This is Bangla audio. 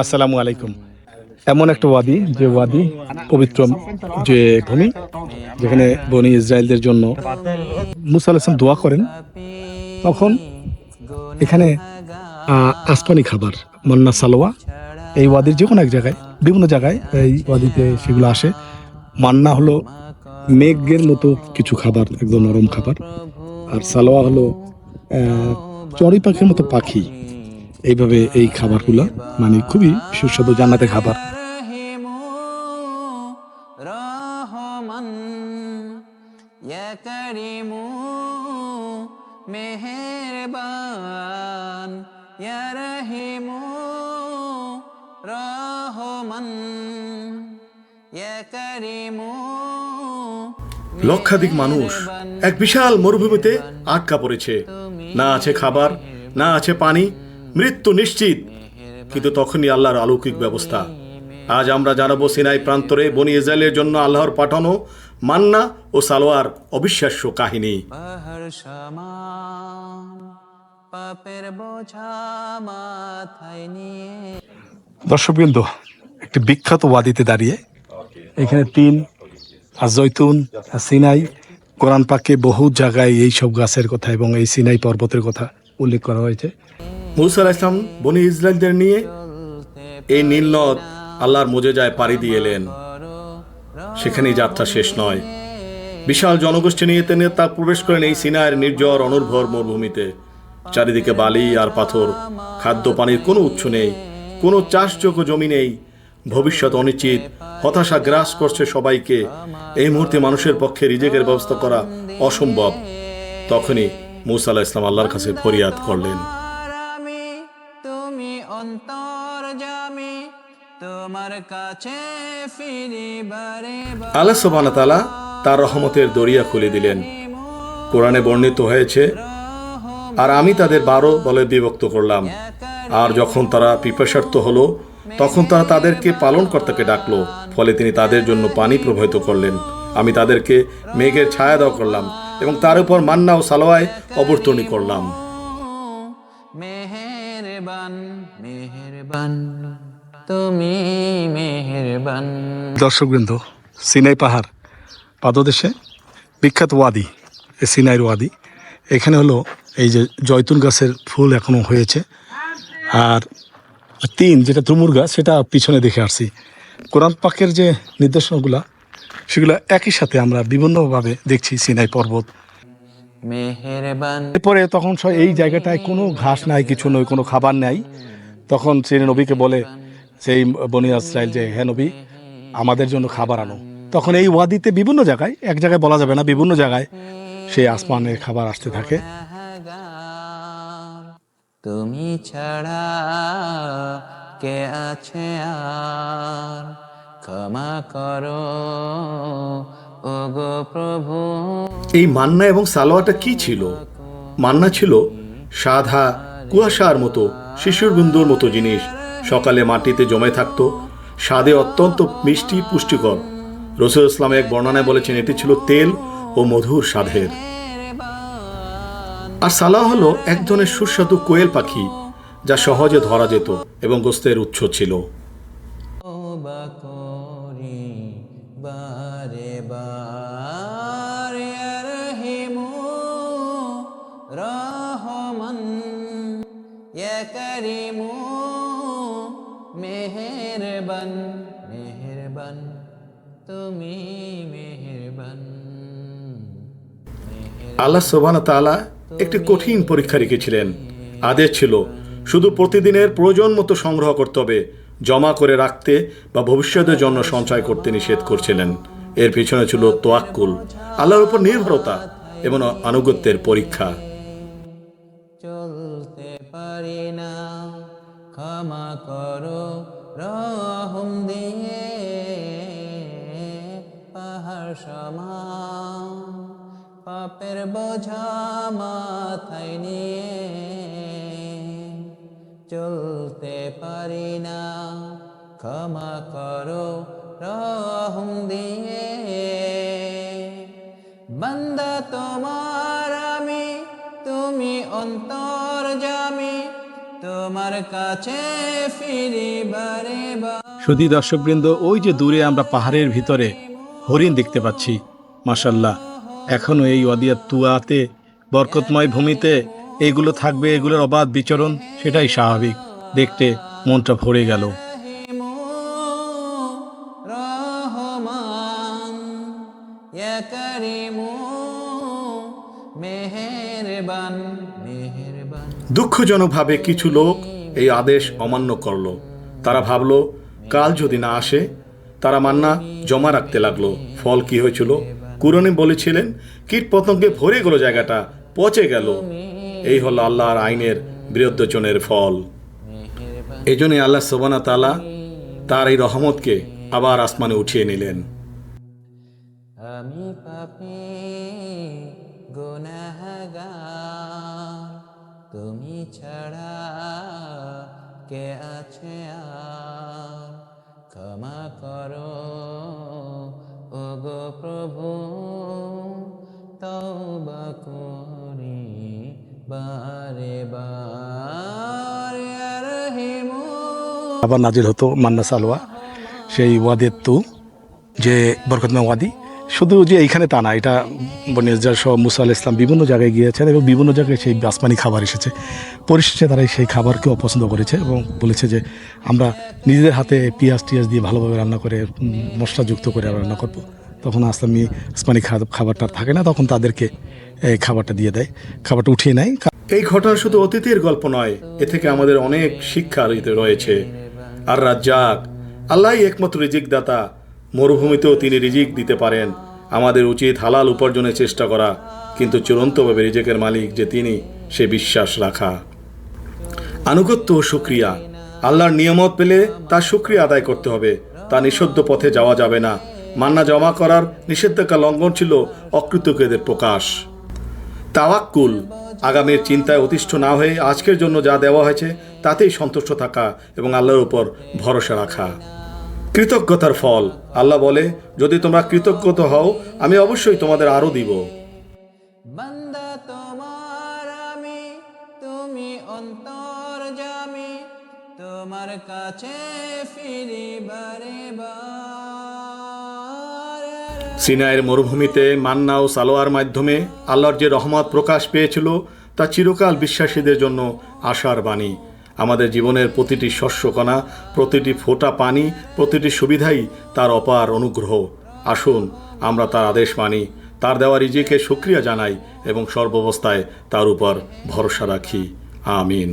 আসসালামু আলাইকুম। এমন একটা ওয়াদি যে ওয়াদি পবিত্র যে ভূমি যেখানে বনি ইসরায়েলদের জন্য মুসা আলাইসলাম দোয়া করেন তখন এখানে আহ, আসমানি খাবার মন্না সালোয়া এই ওয়াদির যে কোনো এক জায়গায় বিভিন্ন জায়গায় এই ওয়াদিতে সেগুলো আসে। মান্না হলো মেঘের মতো কিছু খাবার একদম নরম খাবার। আর সালোয়া হলো চড়ুই পাখির মতো পাখি। এইভাবে এই খাবারগুলো মানে খুবই সুস্বাদু জান্নাতের খাবার। মেহেরবান রহিমু রহমান করিমু লক্ষাধিক মানুষ এক বিশাল মরুভূমিতে আটকা পড়েছে। না আছে খাবার না আছে পানি মৃত্যু নিশ্চিত। কিন্তু তখনই আল্লাহর অলৌকিক ব্যবস্থা। আজ আমরা জানাব সিনাই প্রান্তরে বনি ইসরায়েলের জন্য আল্লাহর পাঠানো মান্না ও সালোয়ার অবিশ্বাস্য কাহিনী। পাপের বোঝা মাথায় নিয়ে। দর্শকবৃন্দ একটি বিখ্যাত ওয়াদিতে দাঁড়িয়ে এখানে তিন আর জৈতুন আর সিনাই কোরআন পাকে বহু জায়গায় এই সব গাছের কথা এবং এই সিনাই পর্বতের কথা উল্লেখ করা হয়েছে। মুসা আলাইহিস সালাম বনি ইসরায়েলদের নিয়ে এই নীলনদ আল্লাহর মোজেজায় পাড়ি দিয়ে এলেন। সেখানেই যাত্রা শেষ নয়। বিশাল জনগোষ্ঠী নিয়ে তিনি তা প্রবেশ করেন এই সিনায়ের নির্জর অনুর্ভর মরুভূমিতে। চারিদিকে বালি আর পাথর, খাদ্য পানির কোনো উৎস নেই, কোনো চাষযোগ্য জমি নেই ভবিষ্যৎ অনিশ্চিত হতাশা গ্রাস করছে সবাইকে। এই মুহূর্তে মানুষের পক্ষে রিজেকের ব্যবস্থা করা অসম্ভব। তখনই মুসা ইসলাম আল্লাহর কাছে ফরিয়াদ করলেন। আর তুমি অন্তর জামি তোমার কাছে আল্লাহ সুবহান তাআলা তার রহমতের দরিয়া খুলে দিলেন। কোরআনে বর্ণিত হয়েছে আর আমি তাদের বারো বলে বিভক্ত করলাম। আর যখন তারা পিপাসার্থ হলো তখন তারা তাদেরকে পালনকর্তাকে ডাকলো। ফলে তিনি তাদের জন্য পানি প্রবাহিত করলেন। আমি তাদেরকে মেঘের ছায়া দেওয়া করলাম এবং তার উপর মান্না ও সালোয়ায় অবর্তনী করলাম। তুমি দর্শকবৃন্দ সিনাই পাহাড় পাদদেশে বিখ্যাত ওয়াদি এই সিনাইর ওয়াদি। এখানে হলো এই যে জয়তুন গাছের ফুল এখনও হয়েছে। আর তিন, যেটা গাছ সেটা পিছনে দেখে আসছি। কোরআন পাকের যে নির্দেশনাগুলা, সেগুলো একই সাথে আমরা বিভিন্নভাবে দেখছি সিনাই পর্বত। এরপরে তখন এই জায়গাটায় কোনো ঘাস নাই, কিছু নয়, কোনো খাবার নাই। তখন সে নবীকে বলে, সেই বনি ইসরায়েল যে হ্যাঁ নবী, আমাদের জন্য খাবার আনো। তখন এই ওয়াদিতে বিভিন্ন জায়গায়, এক জায়গায় বলা যাবে না, বিভিন্ন জায়গায় সেই আসমানের খাবার আসতে থাকে। তুমি ছাড়া কে আছে আর? ক্ষমা করো ও গো প্রভু। এই মান্না এবং সালোয়াটা কি ছিল? মান্না ছিল সাধা কুয়াশার মতো, শিশুর বিন্দুর মতো জিনিস। সকালে মাটিতে জমে থাকতো, স্বাদে অত্যন্ত মিষ্টি পুষ্টিকর। রসুল ইসলাম এক বর্ণনায় বলেছেন, এটি ছিল তেল ও মধুর স্বাদের। আর সালাহ হলো এক ধরনের সুস্বাদু কোয়েল পাখি যা সহজে ধরা যেত এবং গোস্তের উৎস ছিল। মেহেরবান মেহেরবান তুমি মেহেরবান আল্লাহ সোবান তাআলা একটি কঠিন পরীক্ষা রেখেছিলেন আদেশ ছিল, শুধু প্রতিদিনের প্রয়োজন মতো সংগ্রহ করতে হবে, জমা করে রাখতে বা ভবিষ্যতের জন্য সঞ্চয় করতে নিষেধ করছিলেন। এর পিছনে ছিল তোয়াক্কুল, আল্লাহর উপর নির্ভরতা এবং আনুগত্যের পরীক্ষা। চলতে পারি না, ক্ষমা করো, রহম দিয়ে পাহাড় সমান। পাপের বোঝা মাথায় নিয়ে চলতে পারি না। ক্ষমা করো রহম দিয়ে। বন্দা তোমার আমি, তুমি অন্তর জামি, তোমার কাছে ফিরি বারে শুধু দর্শকবৃন্দ, ওই যে দূরে আমরা পাহাড়ের ভিতরে হরিণ দেখতে পাচ্ছি মাসাল্লাহ এখনও এই ওয়াদিয়া তুয়াতে বরকতময় ভূমিতে এগুলো থাকবে এগুলোর অবাধ বিচরণ সেটাই স্বাভাবিক। দেখতে মনটা ভরে গেল। রহিমু রহমান করিমু মেহেরবান মেহেরবান। দুঃখজনকভাবে কিছু লোক এই আদেশ অমান্য করল। তারা ভাবলো কাল যদি না আসে তারা মান্না জমা রাখতে লাগল। ফল কি হয়েছিল? কুরনে বলেছিলেন কীট পতঙ্গে ভরে গেল জায়গাটা, পচে গেল। এই হলো আল্লাহর আইনের বিরুদ্ধচনের ফল। এই জন্যই আল্লাহ সোবানা তালা তার এই রহমতকে আবার আসমানে উঠিয়ে নিলেন। আমি তুমি ছাড়া কে আছে আর? ক্ষমা করো। গো প্রভু, তওবা করি বারে আবার নাজিল হতো মান্না সালোয়া সেই ওয়াদের তু, যে বরকতময় ওয়াদি। শুধু যে এইখানে তা না, এটা বনিয়াজার সহ মুসা আল ইসলাম বিভিন্ন জায়গায় গিয়েছেন এবং বিভিন্ন জায়গায় সেই আসমানি খাবার এসেছে। পরিশেষে তারা সেই খাবারকে অপছন্দ করেছে এবং বলেছে যে আমরা নিজেদের হাতে পিঁয়াজ টিয়াজ দিয়ে ভালোভাবে রান্না করে মশলাযুক্ত করে রান্না করব। তখন আসলামি আসমানি খাবারটা থাকে না, তখন তাদেরকে এই খাবারটা দিয়ে দেয়, খাবারটা উঠিয়ে নেয়। এই ঘটনা শুধু অতীতের গল্প নয়, এ থেকে আমাদের অনেক শিক্ষা রয়েছে। আর রাজ্জাক আল্লাহ একমাত্র রিজিক দাতা মরুভূমিতেও তিনি রিজিক দিতে পারেন, আমাদের উচিত হালাল উপার্জনের চেষ্টা করা, কিন্তু চূড়ান্তভাবে রিজিকের মালিক যে তিনি, সে বিশ্বাস রাখা। আনুগত্য ও সুক্রিয়া, আল্লাহর নিয়ামত পেলে তার সুক্রিয়া আদায় করতে হবে, তা নিষিদ্ধ পথে যাওয়া যাবে না। মান্না জমা করার নিষেধাজ্ঞা লঙ্ঘন ছিল অকৃতজ্ঞদের প্রকাশ। তাওয়াক্কুল আগামীর চিন্তায় অতিষ্ঠ না হয়ে আজকের জন্য যা দেওয়া হয়েছে, তাতেই সন্তুষ্ট থাকা এবং আল্লাহর উপর ভরসা রাখা। কৃতজ্ঞতার ফল, আল্লাহ বলে, যদি তোমরা কৃতজ্ঞত হও, আমি অবশ্যই তোমাদের আরও দিব। তোমার কাছে সিনাইয়ের মরুভূমিতে মান্না ও সালোয়ার মাধ্যমে আল্লাহর যে রহমত প্রকাশ পেয়েছিল, তা চিরকাল বিশ্বাসীদের জন্য আশার বাণী। আমাদের জীবনের প্রতিটি শস্যকণা, প্রতিটি ফোঁটা পানি, প্রতিটি সুবিধাই তার অপার অনুগ্রহ। আসুন, আমরা তার আদেশ মানি, তার দেওয়া রিজিকে সুক্রিয়া জানাই এবং সর্বাবস্থায় তার উপর ভরসা রাখি। আমিন।